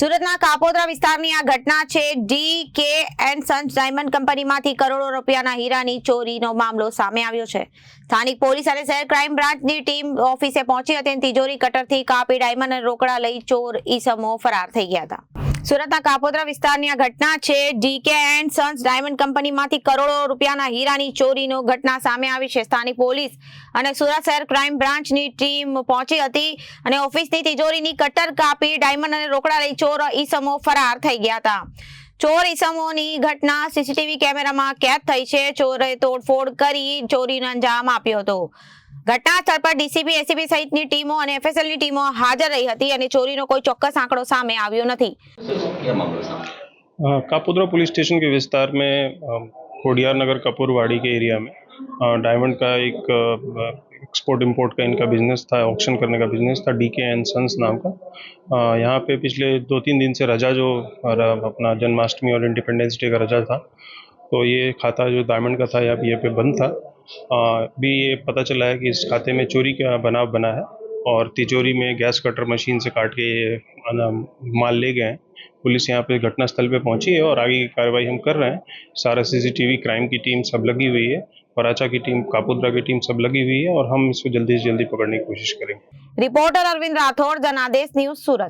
સુરતના કાપોદ્રા વિસ્તારની આ ઘટના છે ડી કે એન્ડ સન્સ ડાયમંડ કંપનીમાંથી કરોડો રૂપિયાના હીરાની ચોરીનો મામલો સામે આવ્યો છે સ્થાનિક પોલીસ અને શહેર ક્રાઇમ બ્રાન્ચની ટીમ ઓફિસે પહોંચી હતી અને તિજોરી કટરથી કાપી ડાયમંડ અને રોકડા લઈ ચોર ઈસમો ફરાર થઈ ગયા હતા સુરતના કાપોદ્રા વિસ્તારની આ ઘટના છે ડીકે એન્ડ સન્સ ડાયમંડ કંપનીમાંથી કરોડો રૂપિયાના હીરાની ચોરીનો ઘટના સામે આવી છે સ્થાનિક પોલીસ અને સુરત શહેર ક્રાઇમ બ્રાન્ચની ટીમ પહોંચી હતી અને ઓફિસની તિજોરીની કટર કાપી ડાયમંડ અને રોકડા લઈ ચોર ઈસમો ફરાર થઈ ગયા હતા ચોર ઈસમોની ઘટના સીસીટીવી કેમેરામાં કેદ થઈ છે ચોરે તોડફોડ કરી ચોરીનો અંજામ આપ્યો હતો ઘટા પર ડીસીપી એસબી સહિતની ટીમો અને એફએસએલની ટીમો હાજર રહી હતી અને ચોરીનો કોઈ ચોક્કસ આંકડો સામે આવ્યો નથી કાપુદરો પોલીસ સ્ટેશન કે વિસ્તારમાં ખોડિયાનગર કપુરવાડી કે એરિયામાં ડાયમંડ કા એક Экспорт імпорт કા इनका बिजनेस था ऑक्शन करने का बिजनेस था डीके एंड संस नाम का यहां पे पिछले 2-3 दिन से राजा जो अपना जन्माष्टमी और इंडिपेंडेंस डे का राजा था तो ये खाता जो डायमंड का था या अभी यहां पे बंद था भी ये पता चला है कि इस खाते में चोरी का बनाव बना है और तिजोरी में गैस कटर मशीन से काट के ये माल ले गए हैं पुलिस यहाँ पे घटनास्थल पे पहुंची है और आगे की कार्रवाई हम कर रहे हैं सारा सीसीटीवी क्राइम की टीम सब लगी हुई है पराचा की टीम कापुद्रा की टीम सब लगी हुई है और हम इसको जल्दी से जल्दी पकड़ने की कोशिश करेंगे रिपोर्टर अरविंद राठौर जनादेश न्यूज सूरत